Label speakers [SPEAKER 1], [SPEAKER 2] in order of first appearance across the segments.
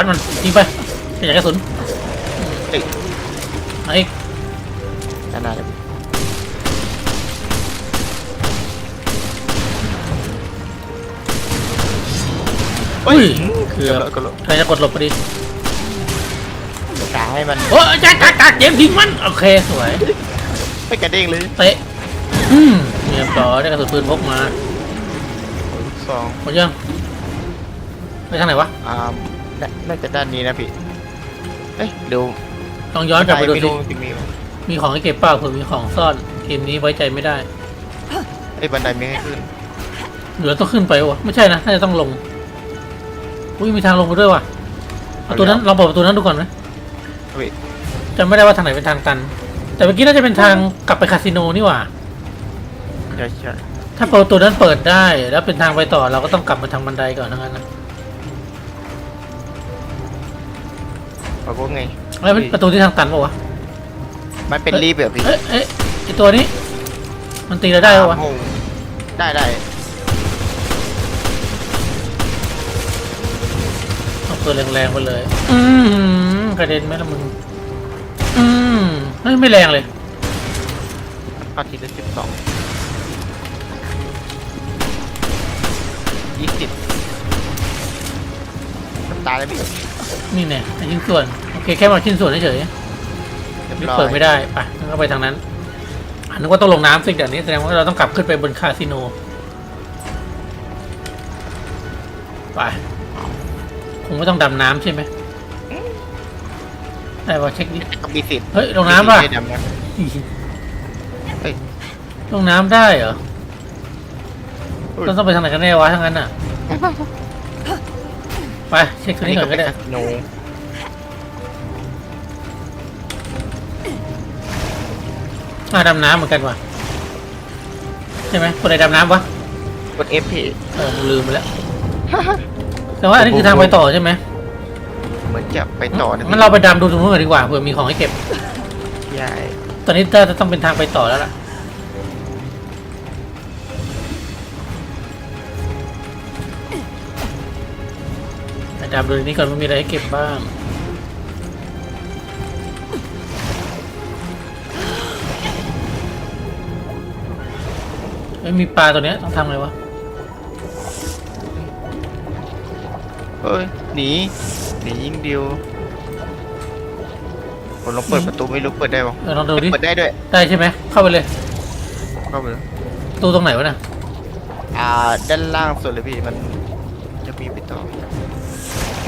[SPEAKER 1] ฟันมันยิงไปขยายกระสุน
[SPEAKER 2] เอ้ย
[SPEAKER 1] ไอ้
[SPEAKER 2] ด้านหน้าเลยพี่
[SPEAKER 1] อุ้ยเกือบ
[SPEAKER 2] แล้วก็ลง
[SPEAKER 1] ใครจะกดหลบพอดี
[SPEAKER 2] กาให้มัน
[SPEAKER 1] โอ้ยจัดจัดจัดเจมส์ทิ้งมัน โอเค สวย
[SPEAKER 2] ไม่กระเด้งเลย
[SPEAKER 1] เตะ อืมเรียบร้อยได้กระสุนปืนพกมา
[SPEAKER 2] ลูกซอง
[SPEAKER 1] หมดยังไปทางไหนวะ
[SPEAKER 2] อ่า น่าน่าจะด้านนี้นะพี่ เอ้ยเดี๋ยว
[SPEAKER 1] ลองย้อนกลับไปดู
[SPEAKER 2] ไม่
[SPEAKER 1] สิ
[SPEAKER 2] รู้จริงมีไหม
[SPEAKER 1] มีของให้เก็บเปล่าเผื่อมีของซ่อนเกมนี้ไว้ใจไม่ได้
[SPEAKER 2] ไอ้ยบันไดไม่ให้ขึ้น
[SPEAKER 1] หรือเราต้องขึ้นไปวะไม่ใช่นะน่าจะต้องลงอุ้ยมีทางลงไปด้วยว่ะเอาตัวนั้นลองเปิดประตูนั้นดูก่อนไหม
[SPEAKER 2] พี่
[SPEAKER 1] จำไม่ได้ว่าทางไหนเป็นทางตัน แต่เมื่อกี้น่าจะเป็นทางกลับไปคาสิโนนี่หว่า
[SPEAKER 2] ใช่ใช่
[SPEAKER 1] ถ้าประตูนั้นเปิดได้แล้วเป็นทางไปต่อเราก็ต้องกลับมาทางบันไดก่อนทั้งนั้นนะ
[SPEAKER 2] เอาพวกไง
[SPEAKER 1] แล้วเป็นประตูที่ทางตันปะวะ
[SPEAKER 2] มันเป็นรีบแบบพี่
[SPEAKER 1] เอ๊ะเอ๊ะไอตัวนี้ มันตีเราได้ปะวะ
[SPEAKER 2] โอ้โหได้ได้
[SPEAKER 1] เอาตัวแรงๆไปเลย อืมกระเด็นไหมล่ะมึง อืมเฮ้ยไม่แรงเลย
[SPEAKER 2] เอาทีละสิบสองยี่สิบตายแล้วพี่
[SPEAKER 1] นี่เนี่ยชิ้นส่วน โอเค แค่มาชิ้นส่วนเฉย
[SPEAKER 2] เรียบ
[SPEAKER 1] ๆนี่
[SPEAKER 2] ร้อย
[SPEAKER 1] เปิดไม่ได้ไปงั้นก็ไปทางนั้น อันนึกว่าต้องลงน้ำสิแต่นี้แสดงว่าเราต้องกลับขึ้นไปบนคาสิโน ไปคงไม่ต้องดำน้ำใช่ไหมได้ว่าเช็คดิ
[SPEAKER 2] ก็มีสิทธิ์
[SPEAKER 1] เฮ้ย ลงน้ำป่ะ
[SPEAKER 2] ไม่ได้ดำน้เฮ้ย
[SPEAKER 1] ลงน้ำได้เหรอ
[SPEAKER 2] อุ้ย
[SPEAKER 1] เราต้องไปทางไหนกันแน่วะทางนั้นอะ ไปเช็คำตัวนี้ก่อนก็ได้
[SPEAKER 2] คาสิโน
[SPEAKER 1] อ่าดำน้ำเหมือนกันว่ะใช่ไหมคนใดดำน้ำวะ
[SPEAKER 2] กด F พี่
[SPEAKER 1] เออลืมไปแล้ว แต่ว่าอันนี้คือทางไปต่อใช่ไหม
[SPEAKER 2] เหมือนจะไปต่อนะ
[SPEAKER 1] งั้นเราไปดำดูตรงนู้นก่อนดีกว่าเผื่อมีของให้เก็บ
[SPEAKER 2] ใช่
[SPEAKER 1] ตอนนี้น่าจะต้องเป็นทางไปต่อแล้วล่ะ ดำดูนี้ก่อนว่ามีอะไรให้เก็บบ้างไม่มีปลาตัวเนี้ยต้องทำไงวะ
[SPEAKER 2] เฮ้ยหนีหนียิงเดียวผมลองเปิดประตูไม่รู้เปิดได้ปะ
[SPEAKER 1] เออลองดูดิ
[SPEAKER 2] เปิดได้ด้วย
[SPEAKER 1] ได้ใช่ไหม เข้าไปเลย
[SPEAKER 2] เข้าไปเลย
[SPEAKER 1] ตู้ตรงไหนวะน่ะ
[SPEAKER 2] อ่าด้านล่างสุดเลยพี่มันจะมีไปต่อ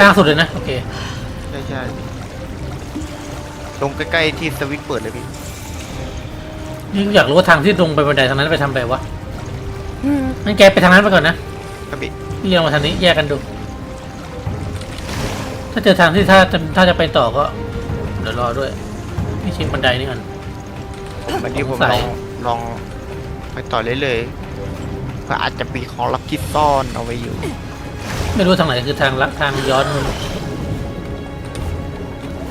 [SPEAKER 1] ล่างสุดเลยนะ โอเค
[SPEAKER 2] ใช่ใช่ตรงใกล้ๆที่สวิตช์เปิดเลยพี่
[SPEAKER 1] นี่อยากรู้ว่าทางที่ลงไปบันไดทางนั้นไปทำแบบวะงั้นแกไปทางนั้นไปก่อนนะ
[SPEAKER 2] ครับพี่
[SPEAKER 1] พี่เรียงมาทางนี้แยกกันดู ถ้าเจอทางที่ถ้าจะถ้าจะไปต่อก็เดี๋ยวรอด้วยนี่เช็คบันไดนี่ก่อน
[SPEAKER 2] วันนี้ผม
[SPEAKER 1] สงสั
[SPEAKER 2] ลอยงลองไปต่อเรื่อยๆก็อาจจะมีของลับที่ซ่อนเอาไว้อยู่
[SPEAKER 1] ไม่รู้ทางไหนคือทางลักทางย้อนนู่น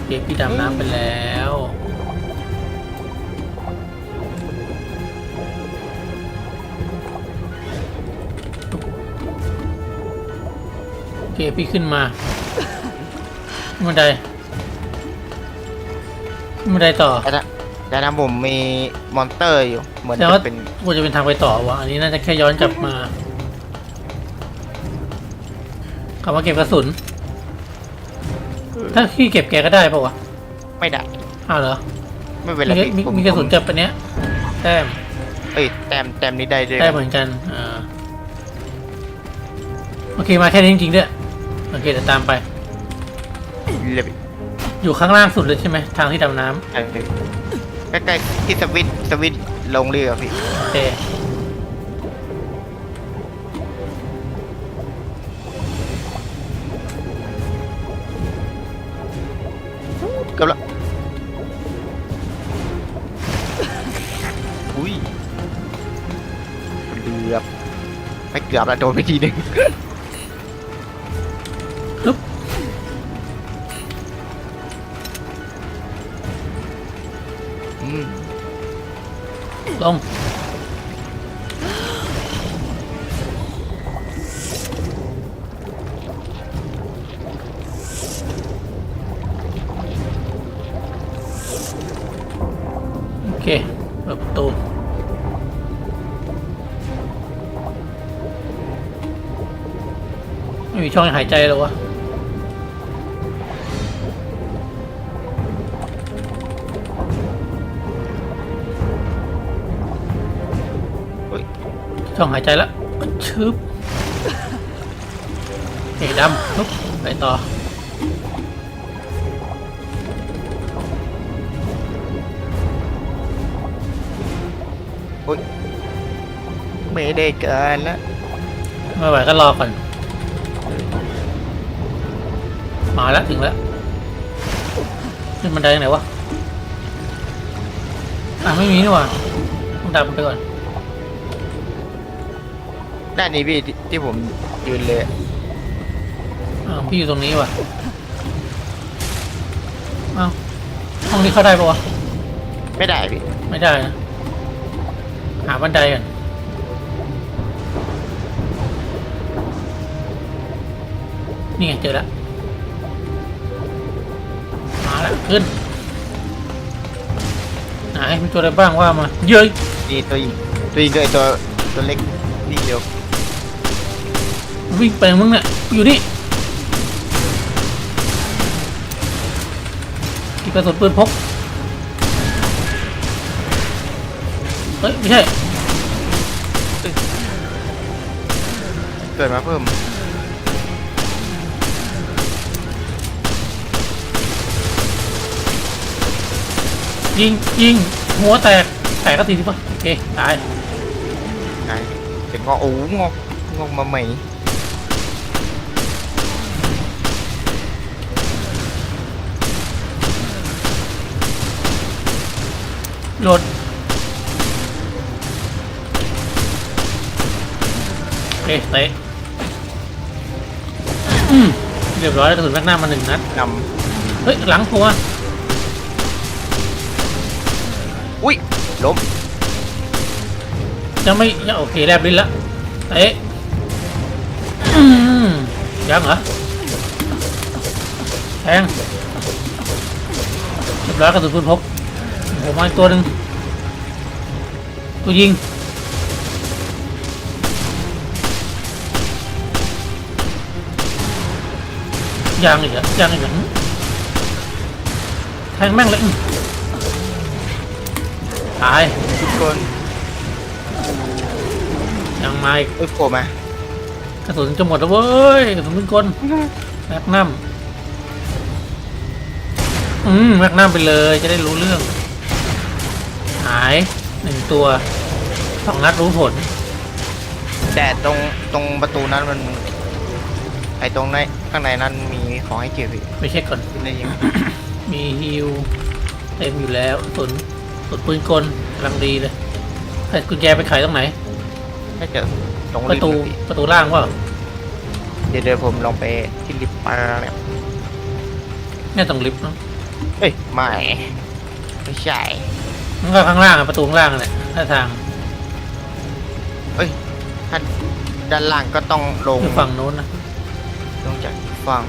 [SPEAKER 1] เก็บพี่ดำน้ำไปแล้วโอเคพี่ขึ้นมาขึ้นบันไดขึ้นบันไดต่อ
[SPEAKER 2] แต่นะแต่นะผมมีมอนเตอร์อยู่ เหมือน
[SPEAKER 1] แต่ว่า
[SPEAKER 2] จะเป็น
[SPEAKER 1] กูจะเป็นทางไปต่อวะอันนี้น่าจะแค่ย้อนกลับมา คำว่าเก็บกระสุน ถ้าพี่เก็บแกก็ได้ปะวะ
[SPEAKER 2] ไม่ได้
[SPEAKER 1] อ้าวเหรอ
[SPEAKER 2] ไม่เป็นไร
[SPEAKER 1] มี
[SPEAKER 2] พี่
[SPEAKER 1] มี
[SPEAKER 2] ผม
[SPEAKER 1] มีกระสุน
[SPEAKER 2] ผม
[SPEAKER 1] จับอันเนี้ยแต้ม
[SPEAKER 2] เอ้ยแต้มแต้มนี้ได้ด้วย
[SPEAKER 1] ได้เหมือนกันอ่าโอเคมาแค่นี้จริงๆด้วยโอเคเดี๋ยวตามไป
[SPEAKER 2] เลย
[SPEAKER 1] อยู่ข้างล่างสุดเลยใช่ไหมทางที่ดำน้ำ
[SPEAKER 2] ใช่พี่ใกล้ๆที่สวิตช์สวิตช์ลงเรือพี่
[SPEAKER 1] โอเค
[SPEAKER 2] เกือบแล้วโดนไปทีหนึ่งอืม
[SPEAKER 1] ลงโอเคเริ่มระตู ม่มีช่องให้หายใจเลยวะ
[SPEAKER 2] เฮ้ย
[SPEAKER 1] ช่องหายใจแล้วชึบเอกดำปุ๊บไปต่อ
[SPEAKER 2] ไม่ได้เกินแล้ว
[SPEAKER 1] ไม่ไหวก็รอก่อน มาแล้วถึงแล้วขึ้นบันไดยังไงวะ อะไม่มีนี่หว่าต้องดับมันไปก่อน
[SPEAKER 2] ด้านนี้พี่ที่ที่ผมยืนเลย
[SPEAKER 1] อ้าวพี่อยู่ตรงนี้ว่ะ อ้าวห้องนี้เข้าได้ปะวะ
[SPEAKER 2] ไม่ได้พี่
[SPEAKER 1] ไม่ได้นะ หาบันไดกันนี่ไงเจอแล้ว มาแล้วขึ้นไหนมีตัวอะไรบ้างว่ามาเย้ย
[SPEAKER 2] นี่ตัวยิงตัวยิงตัวไอ้ตัวตัวเล็กนี่เดียว
[SPEAKER 1] วิ่งไปมึงเนี่ยอยู่นี่กีกระสุนปืนพกเฮ้ยไม่ใช่
[SPEAKER 2] เกิดมาเพิ่ม
[SPEAKER 1] ยิงยิงหัวแตกแตกก็ทีสิปะโอเคตาย
[SPEAKER 2] ไงเดี๋ยวงอกโอ้งอกงอกมาใหม่
[SPEAKER 1] โหลดโอเคเตะอืมเรียบร้อยแล้วกระสุนแม็กนัมมาหนึ่งนัด
[SPEAKER 2] น
[SPEAKER 1] เฮ้ยหลังตัว
[SPEAKER 2] อุ้ยล้ม
[SPEAKER 1] ยังไม่ยังโอเคแลบลิ้นละเอืมยังเหรอแทงเรียบร้อยกระสุนปืนพกโอ้โหมาอีกตัวหนึ่งตัวยิงยังอีกเหรอยังอีกเหรอแทงแม่งเลย ตาย
[SPEAKER 2] ทุกคน
[SPEAKER 1] ยังมาอีก
[SPEAKER 2] เอ้ยโผล่มาก
[SPEAKER 1] ระสุนจะหมดแล้วเว้ยกระสุนปืนกลแม็กนัมอืมแม็กนัมไปเลยจะได้รู้เรื่อง หายหนึ่งตัวสองนัดรู้ผล
[SPEAKER 2] แต่ตรงตรงประตูนั้นมัน ไอตรงในข้างในนั้นมีของให้เก็บพี่
[SPEAKER 1] ไปเช็คก่อน
[SPEAKER 2] กินได้ยัง
[SPEAKER 1] มีฮิวเต็มอยู่แล้วกระสุน กระสุนปืนกลกำลังดีเลยใส่กุญแจไปขายตรงไหน
[SPEAKER 2] น่าจะตรง
[SPEAKER 1] ประ
[SPEAKER 2] ลิฟ
[SPEAKER 1] ตู
[SPEAKER 2] ต์นะพี่
[SPEAKER 1] ประตูล่างว่า
[SPEAKER 2] เดี๋ยวเดี๋ยวผมลองไปที่ลิฟต์ปลาเนี่ย
[SPEAKER 1] เนี่ยตรงลิฟต์เนอะ
[SPEAKER 2] เอ้ยไม่ไม่ใช่
[SPEAKER 1] มันก็ข้างล่างอะประตูข้างล่างแหละถ้าทาง
[SPEAKER 2] ถ้าด้านล่างก็ต้องลง
[SPEAKER 1] คือฝั่งโน้นนะ
[SPEAKER 2] ลงจากฝั่ง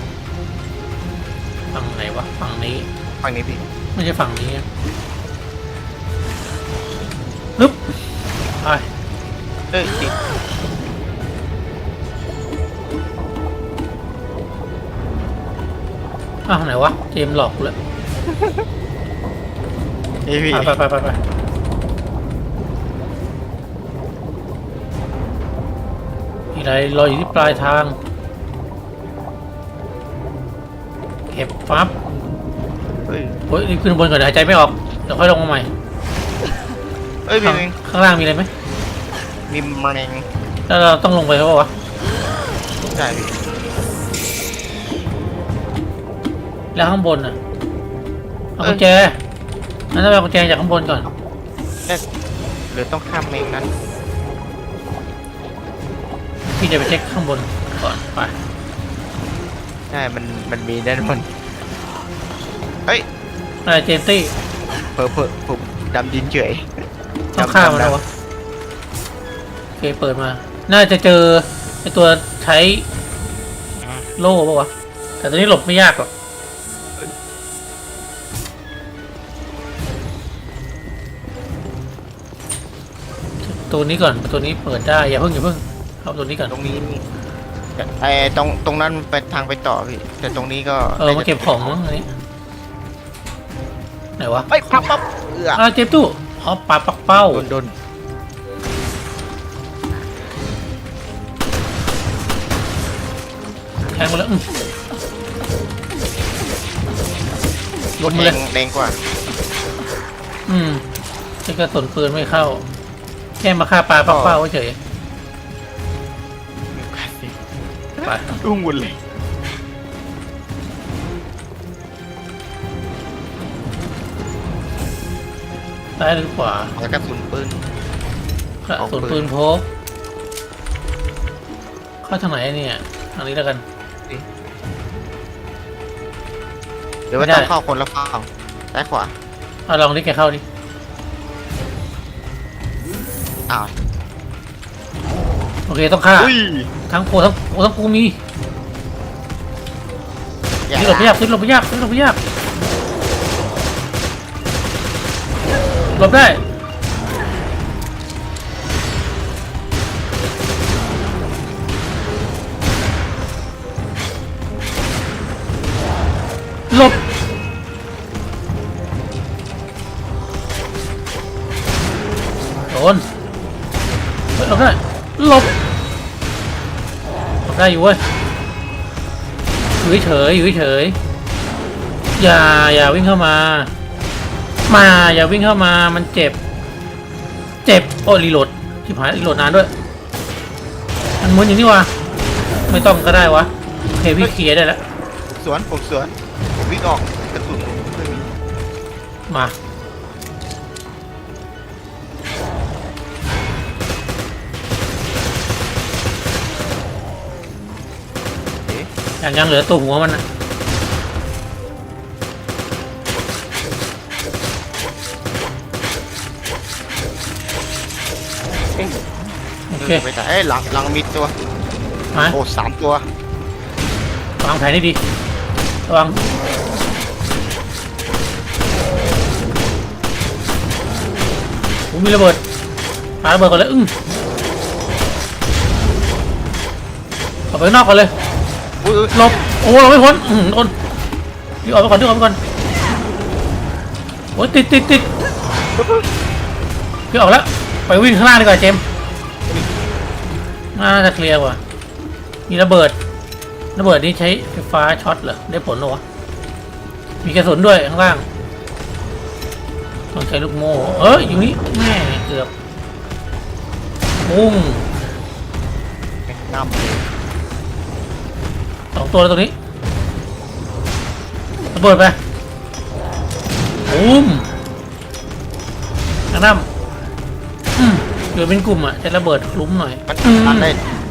[SPEAKER 1] ฝั่งไหนวะ ฝั่งนี้
[SPEAKER 2] ฝั่งนี้พี่
[SPEAKER 1] ไม่ใช่ฝั่งนี้อะ
[SPEAKER 2] อ้า
[SPEAKER 1] วไหนวะเจมส์หลอกกูแล้ว
[SPEAKER 2] เอ้ยพี่
[SPEAKER 1] ไปไปไปไปไปมีอะไรรออยู่ที่ปลายทาง เก็บฟับ
[SPEAKER 2] เอ้ย
[SPEAKER 1] เฮ้ยรีบขึ้นบนก่อนเดี๋ยวหายใจไม่ออก เดี๋ยวค่อยลงมาใหม่
[SPEAKER 2] เอ้ยมี
[SPEAKER 1] ข้าง
[SPEAKER 2] แมง
[SPEAKER 1] ข้างล่างมีอะไรไหม
[SPEAKER 2] มีแมลง
[SPEAKER 1] แล้วเราต้องลงไปเขาบอกวะ
[SPEAKER 2] ใช่พี่
[SPEAKER 1] แล้วข้างบนน่ะเอากุญแจงั้นต้องเอากุญแจจากข้างบนก่อน
[SPEAKER 2] หรือต้องข้ามแมงนั้น
[SPEAKER 1] พี่จะไปเช็คข้างบนก่อนไป
[SPEAKER 2] ใช่มันมันมีด้านบนเฮ้ย
[SPEAKER 1] อะไรเจมส์ตี้
[SPEAKER 2] เผลอเผลอผมดำดินเฉย
[SPEAKER 1] ต้องฆ่ามันแล้ววะโอเคเปิดมา น่าจะเจอไอตัวใช้โล่ปะวะแต่ตัวนี้หลบไม่ยากหรอก ตูนี้ก่อนประตูนี้เปิดได้อย่าเพิ่งอย่าเพิ่งเข้าประตูนี้ก่อน
[SPEAKER 2] ตรงนี้ไอ้ตรงตรงนั้นไปทางไปต่อพี่แต่ตรงนี้ก็
[SPEAKER 1] เออมาเก็บของมั้งอันนี้ไหนวะ
[SPEAKER 2] เฮ้ยปั๊บปั๊บเอือ
[SPEAKER 1] อ่าเจ็บตู้อ๋อปลาปักเป้า
[SPEAKER 2] โดนโดน
[SPEAKER 1] แทงมาแล้วอื้อลงมา
[SPEAKER 2] แร
[SPEAKER 1] เลย
[SPEAKER 2] งแรงกว่า
[SPEAKER 1] อืมไอ้กระสุนปืนไม่เข้า แค่มาฆ่าปลาปักเป้าเฉยไป
[SPEAKER 2] รุ่งวุ่นเลย
[SPEAKER 1] ซ้ายหรือขวา
[SPEAKER 2] แล้วกระสุนปืน
[SPEAKER 1] กระสุนปืนพกเข้าทางไหนเนี่ยทางนี้แล้วกัน
[SPEAKER 2] หรือว่า
[SPEAKER 1] ไม่ได้
[SPEAKER 2] ต้องเข้าคนละฝั่งซ้ายขวา
[SPEAKER 1] เอาลองดิแกเข้าดิ
[SPEAKER 2] อ้าว
[SPEAKER 1] โอเคต้องฆ่า
[SPEAKER 2] อุ้ย
[SPEAKER 1] ทั้งโปทั้งโปทั้งกูมี
[SPEAKER 2] อย่า
[SPEAKER 1] ซื้อหลบไม่ยากซื้อหลบไม่ยากซื้อหลบไม่ยากหลบได้หลบโดนเฮ้ย หลบได้หลบหลบได้อยู่เว้ยอยู่เฉยๆอยู่เฉยๆอย่าอย่าวิ่งเข้ามา มาอย่าวิ่งเข้ามามันเจ็บ เจ็บโอ้รีโหลดชิบหายรีโหลดนานด้วยมันหมุนอย่างนี้วะไม่ต้องก็ได้วะโอเคพี่เคลียร์ได้แล้ว
[SPEAKER 2] ผมสวนผมสวนผมวิ่งออกกระสุนผมไม่มี
[SPEAKER 1] มา ยังยังเหลือตัวหัวมันนะโอเค
[SPEAKER 2] ไม่ได้เอ้ยหลังหลังมีตัว
[SPEAKER 1] มา
[SPEAKER 2] โอ้สามตัว
[SPEAKER 1] วางแผนให้ดีระวังผมมีระเบิดปาระเบิดก่อนเลย อึ้งออกไปข้างนอกก่อนเลย
[SPEAKER 2] อุ้ยอุ๊ย
[SPEAKER 1] หลบโอ้เราไม่พ้นอืมโดนรีบออกไปก่อนรีบออกไปก่อนโอ้ยติดติดติดพี่ออกแล้วไปวิ่งข้างล่างดีกว่าเจมส์น่าจะเคลียร์กว่ามีระเบิดระเบิดนี้ใช้ไฟฟ้าช็อตเหรอได้ผลเหรอวะมีกระสุนด้วยข้างล่างต้องใช้ลูกโม่เอ้ยอยู่นี่แม่เกือบปุ้ง
[SPEAKER 2] น้ำเลย
[SPEAKER 1] องตัวแล้วตรงนี้ระเบิดไปปุ้มกระน้ำอืมอยู่เป็นกลุ่มอะจะระเบิดคลุ้มหน่อย
[SPEAKER 2] มัน
[SPEAKER 1] อืม
[SPEAKER 2] ตันได้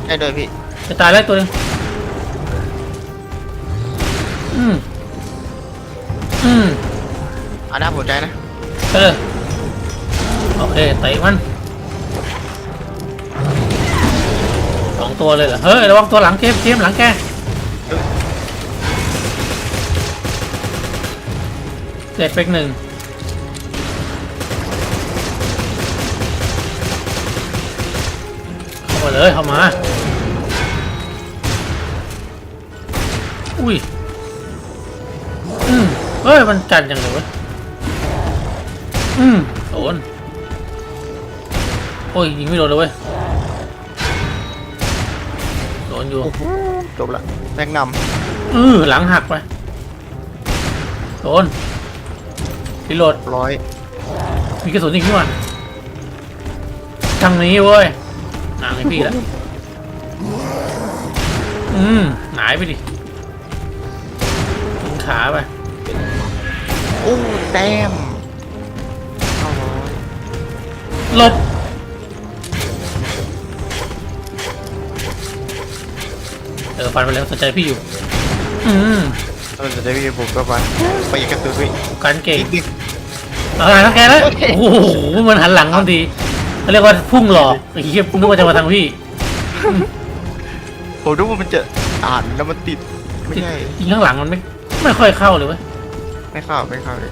[SPEAKER 2] ได้เลยพี่
[SPEAKER 1] จะตายแล้วตัวหนึงอืมอืม
[SPEAKER 2] อันน่าหัวใจนะ
[SPEAKER 1] เออโอเคเตะมันสองตัวเลยเหรอเฮ้ยระวังตัวหลังเจมส์เจมส์หลังแก เจ็ดเป็กหนึ่งเข้ามาเลยเข้ามา อุ้ย อืมเฮ้ย มันจันยังเลยวะอืมโดนโอ้ยยิงไม่โดนเลยเว้ย โดนอยู่
[SPEAKER 2] โอ้โหจบละแม็กน
[SPEAKER 1] เออหลังหักไป โดน รีโหลดำ
[SPEAKER 2] ร้อย
[SPEAKER 1] มีกระสุนอีกนี่หว่าทางนี้เว้ยหนางไอพี่ละอืมหงายไปดิยิงขาไป
[SPEAKER 2] โอ้แต้มเอาร้อย
[SPEAKER 1] หลบเออฟันไปแล้วสนใจพี่อยู่ อืม
[SPEAKER 2] เราจะได้พี่ผมก็ไปไปอีกกระสุนพี่
[SPEAKER 1] การเก่ง
[SPEAKER 2] อีกนิด
[SPEAKER 1] เอาไงทั้งแกแล้วโอ้โหมันหันหลังทันทีเขาเรียกว่าพุ่งหลอกไอ้เหี้ยนึกว่าจะมาทางพี่
[SPEAKER 2] ผมรู้ว่ามันจะอ่านแล้วมันติดไม่ใช่
[SPEAKER 1] ยิงข้างหลังมันไม่ไม่ค่อยเข้าเลยเว้ย
[SPEAKER 2] ไม่เข้าไม่เข้าเลย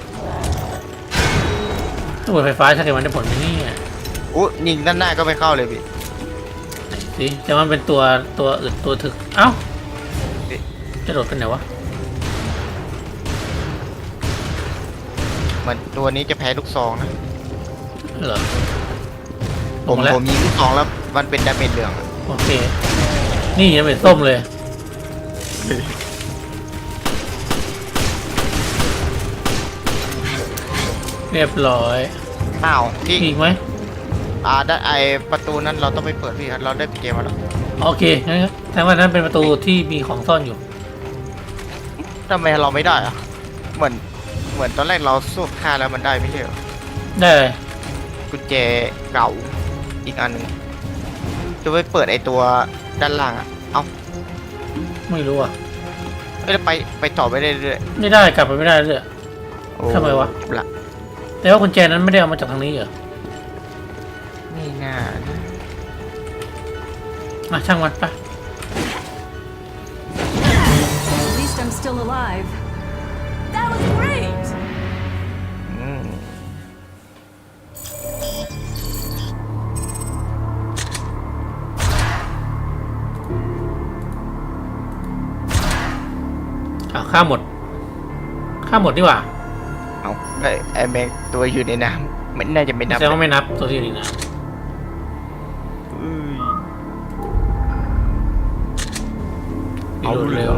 [SPEAKER 1] ระเบิดไฟฟ้าใช้กันมันได้ผลไหมเนี่ย
[SPEAKER 2] อู้ยิงด้านหน้าก็ไม่เข้าเลยพี่
[SPEAKER 1] สิแต่มันเป็นตัวตัวอึดตัวถึกเอ้าจะโดดไปไหนวะ
[SPEAKER 2] เหมือนตัวนี้จะแพ้ลูกซองนะ
[SPEAKER 1] เหรอ
[SPEAKER 2] ผม
[SPEAKER 1] ลงแล้ว
[SPEAKER 2] ผมยิงลูกซองแล้วมันเป็นดาเมจเหลืองอะ
[SPEAKER 1] โอเค นี่ยังเป็นส้มเลย เรียบร้อย
[SPEAKER 2] อ้าวพี่
[SPEAKER 1] มีอีกไหม
[SPEAKER 2] อ่าได้ไอประตูนั้นเราต้องไปเปิดพี่ครับเราได้เกมมาแล้ว
[SPEAKER 1] โอเคงั้นแสดงว่านั้นเป็นประตูที่มีของซ่อนอยู่
[SPEAKER 2] ทำไมเราไม่ได้อะเหมือน เหมือนตอนแรกเราสู้ฆ่าแล้วมันได้ไม่ใช่เหรอ
[SPEAKER 1] ได้เลย
[SPEAKER 2] กุญแจเก่าอีกอันหนึ่งจะไปเปิดไอตัวด้านล่างอะเอา
[SPEAKER 1] ไม่รู้อะ
[SPEAKER 2] เอ้ยแล้วไปไปต่อไปได้เรื่อย
[SPEAKER 1] ไม่ได้กลับไปไม่ได้เลย
[SPEAKER 2] ๆโอ้
[SPEAKER 1] ทำไมวะ
[SPEAKER 2] จบละ
[SPEAKER 1] แต่ว่ากุญแจนั้นไม่ได้เอามาจากทางนี้เหรอ
[SPEAKER 2] นี่น่านะ
[SPEAKER 1] อะช่างมันไป
[SPEAKER 3] At least I'm still alive. That was great! า
[SPEAKER 1] มหมดข้ามหมดดีกว่า
[SPEAKER 2] เอาไอไอแมงตัวอยู่ในน้ำมันน่าจะไม่นับ
[SPEAKER 1] แสดงว่าไม่นับตัวที่อยู่นี่นะ
[SPEAKER 2] อุ้ย
[SPEAKER 1] รีโหลดเร็ว